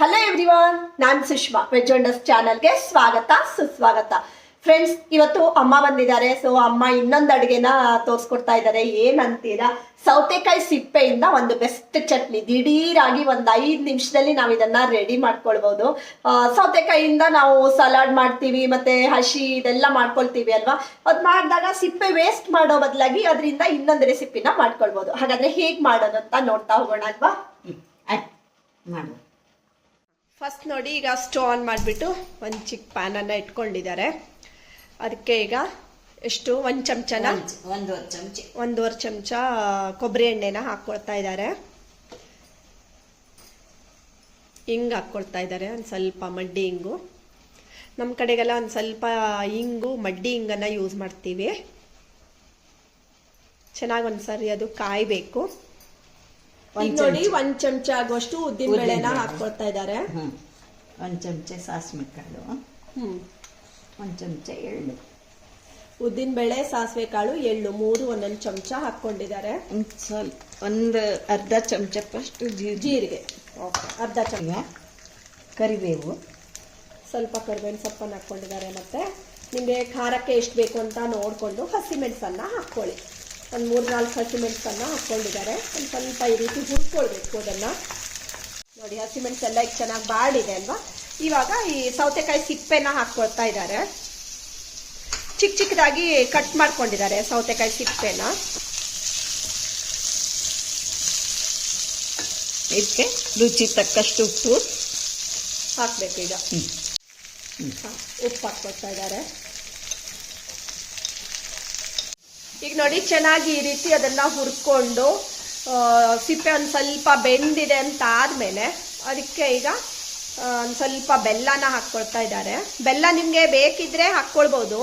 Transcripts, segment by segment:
Hello everyone ನಾನು Sushma veg wonders ಚಾನಲ್ಗೆ ಸ್ವಾಗತ, ಸುಸ್ವಾಗತ. ಫ್ರೆಂಡ್ಸ್ ಇವತ್ತು ಅಮ್ಮ ಬಂದಿದ್ದಾರೆ. ಸೊ ಅಮ್ಮ ಇನ್ನೊಂದು ಅಡುಗೆನ ತೋರಿಸ್ಕೊಡ್ತಾ ಇದ್ದಾರೆ. ಏನಂತೀರಾ? ಸೌತೆಕಾಯಿ ಸಿಪ್ಪೆಯಿಂದ ಒಂದು ಬೆಸ್ಟ್ ಚಟ್ನಿ. ದಿಢೀರಾಗಿ ಒಂದು ಐದು ನಿಮಿಷದಲ್ಲಿ ನಾವು ಇದನ್ನ ರೆಡಿ ಮಾಡ್ಕೊಳ್ಬೋದು. ಸೌತೆಕಾಯಿಯಿಂದ ನಾವು ಸಲಾಡ್ ಮಾಡ್ತೀವಿ, ಮತ್ತೆ ಹಸಿ ಇದೆಲ್ಲ ಮಾಡ್ಕೊಳ್ತೀವಿ ಅಲ್ವಾ? ಅದು ಮಾಡಿದಾಗ ಸಿಪ್ಪೆ ವೇಸ್ಟ್ ಮಾಡೋ ಬದಲಾಗಿ ಅದರಿಂದ ಇನ್ನೊಂದು ರೆಸಿಪಿನ ಮಾಡ್ಕೊಳ್ಬೋದು. ಹಾಗಾದ್ರೆ ಹೇಗೆ ಮಾಡೋದು ಅಂತ ನೋಡ್ತಾ ಹೋಗೋಣ ಅಲ್ವಾ? ಫಸ್ಟ್ ನೋಡಿ ಈಗ ಸ್ಟವ್ ಆನ್ ಮಾಡಿಬಿಟ್ಟು ಒಂದು ಚಿಕ್ಕ ಪ್ಯಾನನ್ನು ಇಟ್ಕೊಂಡಿದ್ದಾರೆ. ಅದಕ್ಕೆ ಈಗ ಎಷ್ಟು? ಒಂದು ಚಮಚನ? ಒಂದ್- ಒಂದೂವರೆ ಚಮಚ. ಒಂದೂವರೆ ಚಮಚ ಕೊಬ್ಬರಿ ಎಣ್ಣೆನ ಹಾಕ್ಕೊಳ್ತಾ ಇದ್ದಾರೆ. ಹಿಂಗೆ ಹಾಕ್ಕೊಳ್ತಾ ಇದ್ದಾರೆ ಒಂದು ಸ್ವಲ್ಪ ಮಡ್ಡಿ ಹಿಂಗು. ನಮ್ಮ ಕಡೆಗೆಲ್ಲ ಒಂದು ಸ್ವಲ್ಪ ಹಿಂಗು ಮಡ್ಡಿ ಹಿಂಗನ್ನು ಯೂಸ್ ಮಾಡ್ತೀವಿ. ಚೆನ್ನಾಗಿ ಒಂದು ಸರಿ ಅದು ಕಾಯಬೇಕು. ಒಂದ್ ನೋಡಿ ಒಂದು ಚಮಚ ಆಗುವಷ್ಟು ಉದ್ದಿನ ಬೇಳೆನ ಹಾಕೊಳ್ತಾ ಇದ್ದಾರೆ ಹ್ಞೂ ಒಂದು ಚಮಚ ಸಾಸಿವೆ ಕಾಳು ಹ್ಮ್. ಒಂದು ಚಮಚ ಎಳ್ಳು. ಉದ್ದಿನ ಬೇಳೆ ಸಾಸಿವೆ ಕಾಳು ಎಳ್ಳು ಮೂರು ಒಂದೊಂದು ಚಮಚ ಹಾಕೊಂಡಿದ್ದಾರೆ. ಒಂದು ಸ್ವಲ್ಪ ಒಂದು ಅರ್ಧ ಚಮಚ ಫಸ್ಟ್ ಜೀರಿಗೆ. ಅರ್ಧ ಚಮಚ. ಕರಿಬೇವು. ಸ್ವಲ್ಪ ಕರಿಬೇವಿನ ಸೊಪ್ಪನ್ನು ಹಾಕ್ಕೊಂಡಿದ್ದಾರೆ ಮತ್ತೆ. ನಿಮಗೆ ಖಾರಕ್ಕೆ ಎಷ್ಟು ಬೇಕು ಅಂತ ನೋಡಿಕೊಂಡು ಹಸಿಮೆಣಸನ್ನ ಹಾಕ್ಕೊಳ್ಳಿ ಒಂದು ಮೂರು ನಾಲ್ಕು ಹಸಿಮೆಣಸನ್ನು ಹಾಕ್ಕೊಂಡಿದ್ದಾರೆ. ಒಂದು ಸ್ವಲ್ಪ ಈ ರೀತಿ ಹುರ್ಕೊಳ್ಬೇಕು ಅದನ್ನು. ನೋಡಿ ಹಸಿಮೆಣಸು ಎಲ್ಲ ಈಗ ಚೆನ್ನಾಗಿ ಬಾಡಿದೆ ಅಲ್ವಾ? ಇವಾಗ ಈ ಸೌತೆಕಾಯಿ ಸಿಪ್ಪೆನ ಹಾಕ್ಕೊಳ್ತಾ ಇದ್ದಾರೆ. ಚಿಕ್ಕ ಚಿಕ್ಕದಾಗಿ ಕಟ್ ಮಾಡ್ಕೊಂಡಿದ್ದಾರೆ ಸೌತೆಕಾಯಿ ಸಿಪ್ಪೆನ. ಇದಕ್ಕೆ ರುಚಿ ತಕ್ಕಷ್ಟು ಉಪ್ಪು. ಹಾಕ್ಬೇಕು ಈಗ. ಉಪ್ಪು ಹಾಕ್ಕೊಳ್ತಾ ಇದ್ದಾರೆ. ಈಗ ನೋಡಿ, ಚೆನ್ನಾಗಿ ಈ ರೀತಿ ಅದನ್ನ ಹುರ್ಕೊಂಡು ಸಿಪ್ಪೆ ಒಂದು ಸ್ವಲ್ಪ ಬೆಂದಿದೆ ಅಂತ ಆದ್ಮೇಲೆ ಅದಕ್ಕೆ ಈಗ ಒಂದು ಸ್ವಲ್ಪ ಬೆಲ್ಲನ ಹಾಕ್ಕೊಳ್ತಾ ಇದ್ದಾರೆ. ಬೆಲ್ಲ ನಿಮಗೆ ಬೇಕಿದ್ರೆ ಹಾಕ್ಕೊಳ್ಬೋದು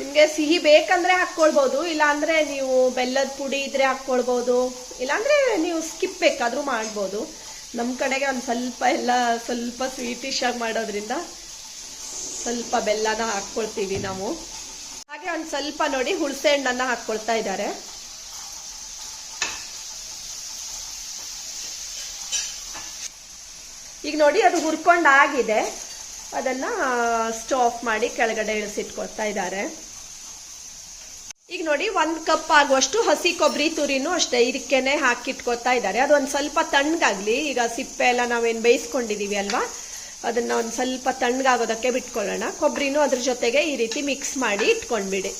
ನಿಮಗೆ ಸಿಹಿ ಬೇಕಂದ್ರೆ ಹಾಕ್ಕೊಳ್ಬೋದು ಇಲ್ಲಾಂದ್ರೆ ನೀವು ಬೆಲ್ಲದ ಪುಡಿ ಇದ್ರೆ ಹಾಕ್ಕೊಳ್ಬೋದು ಇಲ್ಲಾಂದ್ರೆ ನೀವು ಸ್ಕಿಪ್ ಬೇಕಾದ್ರೂ ಮಾಡ್ಬೋದು. ನಮ್ಮ ಕಡೆಗೆ ಒಂದು ಸ್ವಲ್ಪ ಎಲ್ಲ ಸ್ವಲ್ಪ ಸ್ವೀಟಿಶ್ ಆಗಿ ಮಾಡೋದ್ರಿಂದ ಸ್ವಲ್ಪ ಬೆಲ್ಲನ ಹಾಕ್ಕೊಳ್ತೀವಿ ನಾವು. ಹಾಗೆ ಒಂದು ಸ್ವಲ್ಪ ನೋಡಿ ಹುಳಸೆ ಹಣ್ಣನ್ನ ಹಾಕ್ಕೊಳ್ತಾ ಇದ್ದಾರೆ. ಈಗ ನೋಡಿ ಅದು ಹುರ್ಕೊಂಡು ಆಗಿದೆ ಅದನ್ನ ಸ್ಟವ್ ಆಫ್ ಮಾಡಿ ಕೆಳಗಡೆ ಇಳಿಸಿಟ್ಕೊಳ್ತಾ ಇದ್ದಾರೆ. ಈಗ ನೋಡಿ ಒಂದ್ ಕಪ್ ಆಗುವಷ್ಟು ಹಸಿ ಕೊಬ್ಬರಿ ತುರಿನೂ ಅಷ್ಟೇ ಇದಕ್ಕೇನೆ ಹಾಕಿಟ್ಕೊತಾ ಇದ್ದಾರೆ. ಒಂದ್ ಸ್ವಲ್ಪ ತಣ್ಣಗಾಗ್ಲಿ. ಈಗ ಸಿಪ್ಪೆ ಎಲ್ಲ ನಾವೇನ್ ಬೇಯಿಸ್ಕೊಂಡಿದೀವಿ ಅಲ್ವಾ? ಅದನ್ನ ಒಂದ್ ಸ್ವಲ್ಪ ತಣ್ಣಗಾಗೋದಕ್ಕೆ ಬಿಟ್ಕೊಳ್ಳೋಣ. ಕೊಬ್ಬರಿನೂ ಅದ್ರ ಜೊತೆಗೆ ಈ ರೀತಿ ಮಿಕ್ಸ್ ಮಾಡಿ ಇಟ್ಕೊಂಡ್ಬಿಡಿ.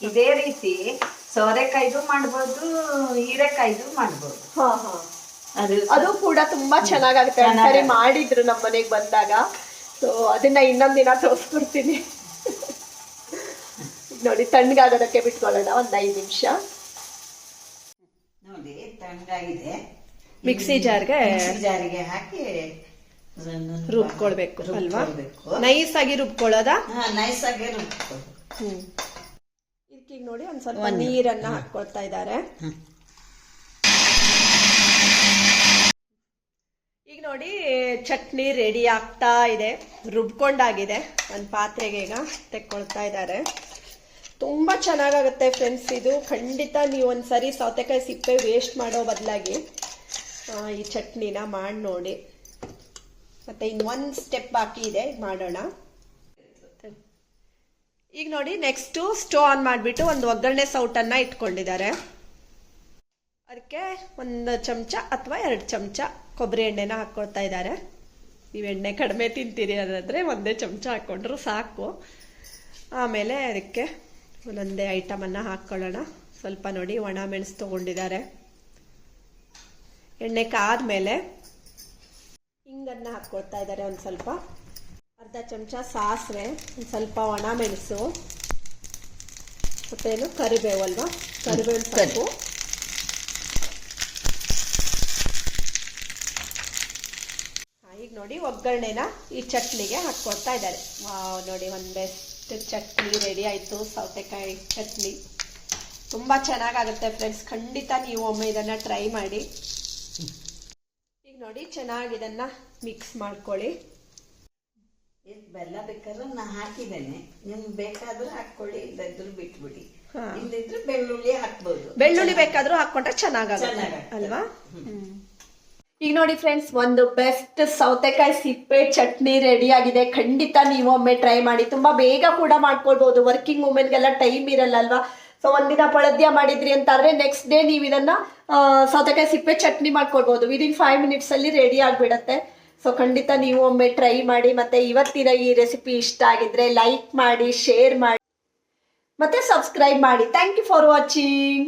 ಇದೇ ರೀತಿ ಸೋರೆಕಾಯ್ದು ಮಾಡ್ಬೋದು ಹೀರೆಕಾಯ್ದು ಮಾಡ್ಬೋದು. ಅದು ಕೂಡ ತುಂಬಾ ಚೆನ್ನಾಗಾಗುತ್ತೆ. ಮಾಡಿದ್ರು ನಮ್ಮ ಮನೆಗೆ ಬಂದಾಗ. ಸೊ ಅದನ್ನ ಇನ್ನೊಂದ್ ದಿನ ತೋರಿಸ್ಕೊಡ್ತೀನಿ. ನೋಡಿ ತಣ್ಣಗಾಗೋದಕ್ಕೆ ಬಿಟ್ಕೊಳ್ಳೋಣ ಒಂದ್ ಐದು ನಿಮಿಷ. ನೋಡಿ ತಣ್ಣಗಾಗಿದೆ. ಮಿಕ್ಸಿ ಜಾರ್ಗೆ ಜಾರಿಗೆ ಹಾಕಿ ರುಬ್ಕೊಳ್ಬೇಕು ಅಲ್ವಾ? ನೈಸ್ ಆಗಿ ರುಬ್ಕೊಳ್ಳೋದ? ನೈಸ್ ಆಗಿ ರುಬ್ಕೊಳ್ಳೋದು ಹ್ಮ್. ನೋಡಿ ಒಂದ್ ಸ್ವಲ್ಪ ನೀರನ್ನ ಹಾಕೊಳ್ತಾ ಇದ್ದಾರೆ ಈಗ ನೋಡಿ ಚಟ್ನಿ ರೆಡಿ ಆಗ್ತಾ ಇದೆ. ರುಬ್ಕೊಂಡಾಗಿದೆ. ಒಂದು ಪಾತ್ರೆಗೆ ಈಗ ತೆಕ್ಕೊಳ್ತಾ ಇದ್ದಾರೆ ತುಂಬಾ ಚೆನ್ನಾಗಾಗುತ್ತೆ ಫ್ರೆಂಡ್ಸ್ ಇದು. ಖಂಡಿತ ನೀವು ಒಂದ್ಸರಿ ಸೌತೆಕಾಯಿ ಸಿಪ್ಪೆ ವೇಸ್ಟ್ ಮಾಡೋ ಬದಲಾಗಿ. ಈ ಚಟ್ನಿನ ಮಾಡಿ ನೋಡಿ. ಮತ್ತೆ ಒಂದು ಸ್ಟೆಪ್ ಬಾಕಿ ಇದೆ ಮಾಡೋಣ. ಈಗ ನೋಡಿ ನೆಕ್ಸ್ಟು ಸ್ಟೋ ಆನ್ ಮಾಡಿಬಿಟ್ಟು ಒಂದು ಒಗ್ಗರಣೆ ಸೌಟನ್ನು ಇಟ್ಕೊಂಡಿದ್ದಾರೆ. ಅದಕ್ಕೆ ಒಂದು ಚಮಚ ಅಥವಾ ಎರಡು ಚಮಚ ಕೊಬ್ಬರಿ ಎಣ್ಣೆನ ಹಾಕ್ಕೊಳ್ತಾ ಇದ್ದಾರೆ. ನೀವು ಎಣ್ಣೆ ಕಡಿಮೆ ತಿಂತೀರಿ ಅನ್ನೋದ್ರೆ ಒಂದೇ ಚಮಚ ಹಾಕ್ಕೊಂಡ್ರು ಸಾಕು. ಆಮೇಲೆ ಅದಕ್ಕೆ ಒಂದೊಂದೇ ಐಟಮನ್ನು ಹಾಕ್ಕೊಳ್ಳೋಣ ಸ್ವಲ್ಪ ನೋಡಿ ಒಣ ಮೆಣಸು ತೊಗೊಂಡಿದ್ದಾರೆ. ಎಣ್ಣೆ ಕಾದ್ಮೇಲೆ ಹಿಂಗನ್ನು ಹಾಕ್ಕೊಳ್ತಾ ಇದ್ದಾರೆ ಒಂದು ಸ್ವಲ್ಪ. ಅರ್ಧ ಚಮಚ ಸಾಸಿವೆ ಒಂದು ಸ್ವಲ್ಪ ಒಣ ಮೆಣಸು ಏನು ಕರಿಬೇವು ಅಲ್ವಾ? ಕರಿಬೇವಿನ ಸೊಪ್ಪು ಈಗ ನೋಡಿ ಒಗ್ಗರಣೆನ ಈ ಚಟ್ನಿಗೆ ಹಾಕ್ಕೊಳ್ತಾ ಇದ್ದಾರೆ. ವಾವ್ ನೋಡಿ ಒಂದು ಬೆಸ್ಟ್ ಚಟ್ನಿ ರೆಡಿ ಆಯಿತು ಸೌತೆಕಾಯಿ ಚಟ್ನಿ. ತುಂಬ ಚೆನ್ನಾಗಾಗುತ್ತೆ ಫ್ರೆಂಡ್ಸ್ ಖಂಡಿತ ನೀವು ಒಮ್ಮೆ ಇದನ್ನು ಟ್ರೈ ಮಾಡಿ. ಈಗ ನೋಡಿ ಚೆನ್ನಾಗಿ ಇದನ್ನ ಮಿಕ್ಸ್ ಮಾಡ್ಕೊಳ್ಳಿ. ಇದಕ್ಕೆ ಬೆಲ್ಲ ಬೇಕಾದ್ರೆ ನಾ ಹಾಕಿದ್ದೇನೆ. ನಿಮ್ಗೆ ಬೇಕಾದ್ರೂ ಹಾಕೊಳ್ಳಿ ಇಲ್ಲದ್ರು ಬಿಟ್ಬಿಡಿ. ಇಲ್ಲದಿದ್ರು ಬೆಳ್ಳುಳ್ಳಿ ಹಾಕ್ಬೋದು. ಬೆಳ್ಳುಳ್ಳಿ ಬೇಕಾದ್ರೂ ಹಾಕೊಂಡ್ರೆ ಚೆನ್ನಾಗಲ್ಲ. ಅಲ್ವಾ? ಈಗ ನೋಡಿ ಫ್ರೆಂಡ್ಸ್ ಒಂದು ಬೆಸ್ಟ್ ಸೌತೆಕಾಯಿ ಸಿಪ್ಪೆ ಚಟ್ನಿ ರೆಡಿ ಆಗಿದೆ. ಖಂಡಿತ ನೀವು ಒಮ್ಮೆ ಟ್ರೈ ಮಾಡಿ. ತುಂಬಾ ಬೇಗ ಕೂಡ ಮಾಡ್ಕೊಳ್ಬಹುದು ವರ್ಕಿಂಗ್ ವುಮೆನ್ಗೆಲ್ಲ ಟೈಮ್ ಇರಲ್ಲ ಅಲ್ವಾ? ಸೊ ಒಂದಿನ ಪಳದ್ಯ ಮಾಡಿದ್ರಿ ಅಂತಾದ್ರೆ ನೆಕ್ಸ್ಟ್ ಡೇ ನೀವು ಇದನ್ನ ಸೌತೆಕಾಯಿ ಸಿಪ್ಪೆ ಚಟ್ನಿ ಮಾಡ್ಕೊಳ್ಬಹುದು ವಿದಿನ್ ಫೈವ್ ಮಿನಿಟ್ಸ್ ಅಲ್ಲಿ ರೆಡಿ ಆಗ್ಬಿಡತ್ತೆ. ಸೊ ಖಂಡಿತ ನೀವು ಒಮ್ಮೆ ಟ್ರೈ ಮಾಡಿ, ಮತ್ತೆ ಇವತ್ತಿನ ಈ ರೆಸಿಪಿ ಇಷ್ಟ ಆಗಿದ್ರೆ ಲೈಕ್ ಮಾಡಿ ಶೇರ್ ಮಾಡಿ, ಮತ್ತೆ ಸಬ್ಸ್ಕ್ರೈಬ್ ಮಾಡಿ. Thank you for watching